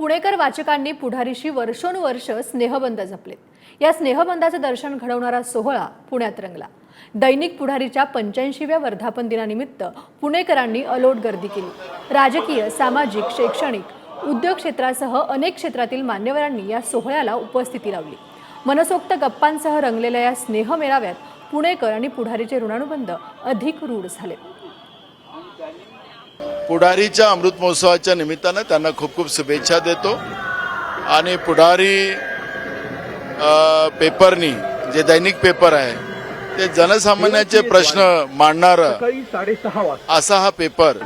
पुणेकर वाचकांनी पुढारीशी वर्षोनुवर्ष स्नेहबंध जपलेत. या स्नेहबंधाचं दर्शन घडवणारा सोहळा पुण्यात रंगला. दैनिक पुढारीच्या पंच्याऐंशीव्या वर्धापन दिनानिमित्त पुणेकरांनी अलोट गर्दी केली. राजकीय सामाजिक शैक्षणिक उद्योग क्षेत्रासह अनेक क्षेत्रातील मान्यवरांनी या सोहळ्याला उपस्थिती लावली. मनसोक्त गप्पांसह रंगलेल्या या स्नेह मेळाव्यात पुणेकर आणि पुढारीचे ऋणानुबंध अधिक रूढ झाले. पुढारीच्या अमृत महोत्सवाच्या निमित्तानं त्यांना खूप खूप शुभेच्छा देतो. आणि पुढारी पेपरनी जे दैनिक पेपर आहे ते जनसामान्याचे प्रश्न मांडणारं असा हा पेपर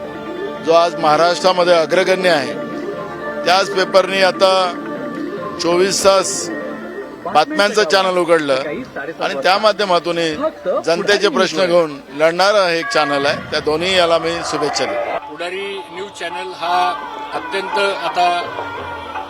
जो आज महाराष्ट्रामध्ये अग्रगण्य आहे. त्याच पेपरनी आता चोवीस तास बातम्यांचं चॅनल उघडलं आणि त्या माध्यमातून जनतेचे प्रश्न घेऊन लढणारं हे एक चॅनल आहे. त्या दोन्ही याला मी शुभेच्छा देतो. पुढारी न्यूज चॅनल हा अत्यंत आता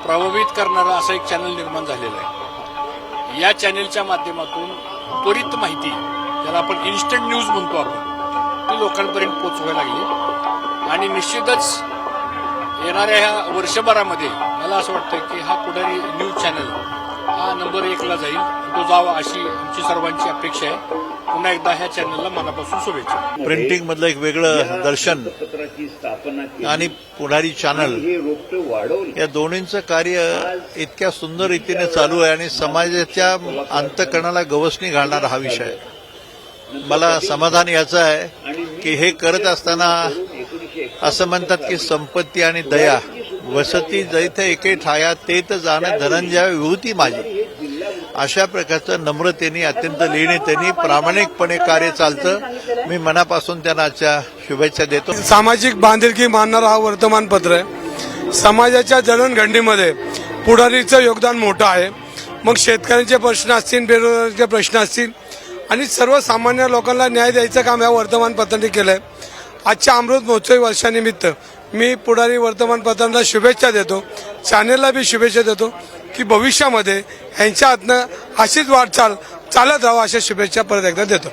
प्रभावित करणारा असा एक चॅनल निर्माण झालेला आहे. या चॅनलच्या माध्यमातून त्वरित माहिती ज्याला आपण इन्स्टंट न्यूज म्हणतो आपण ती लोकांपर्यंत पोचवायला लागली. आणि निश्चितच येणाऱ्या ह्या वर्षभरामध्ये मला असं वाटतं की हा पुढारी न्यूज चॅनल हा नंबर एकला जाईल. तो जावा अशी आमची सर्वांची अपेक्षा आहे. पुन्हा एकदा ह्या चॅनलला मनापासून शुभेच्छा. प्रिंटिंग मधलं एक वेगळं दर्शन आणि पुढारी चॅनल या दोन्हींचं कार्य इतक्या सुंदर रीतीने चालू आहे आणि समाजाच्या अंतकरणाला गवसणी घालणारा हा विषय. मला समाधान याचं आहे की हे करत असताना असं म्हणतात की संपत्ती आणि दया वसती जैथे एके ठाया ते तर जाणं धनंजय विभूती माझी. अशा प्रकारचं नम्रतेने अत्यंत लिहिणीतेने प्रामाणिकपणे कार्य चालतं. मी मनापासून त्यांना आजच्या शुभेच्छा देतो. सामाजिक बांधिलकी मानणारं हा वर्तमानपत्र आहे. समाजाच्या जडणघडणीमध्ये पुढारीचं योगदान मोठं आहे. मग शेतकऱ्यांचे प्रश्न असतील बेरोजगारांचे प्रश्न असतील आणि सर्वसामान्य लोकांना न्याय द्यायचं काम या वर्तमानपत्राने केलं आहे आजच्या अमृत महोत्सवी वर्षानिमित्त मी पुढारी वर्तमानपत्रांना शुभेच्छा देतो. चॅनेलला बी शुभेच्छा देतो की भविष्यामध्ये यांच्या हातनं अशीच वाटचाल चालत राहावं अशा शुभेच्छा परत एकदा देतो.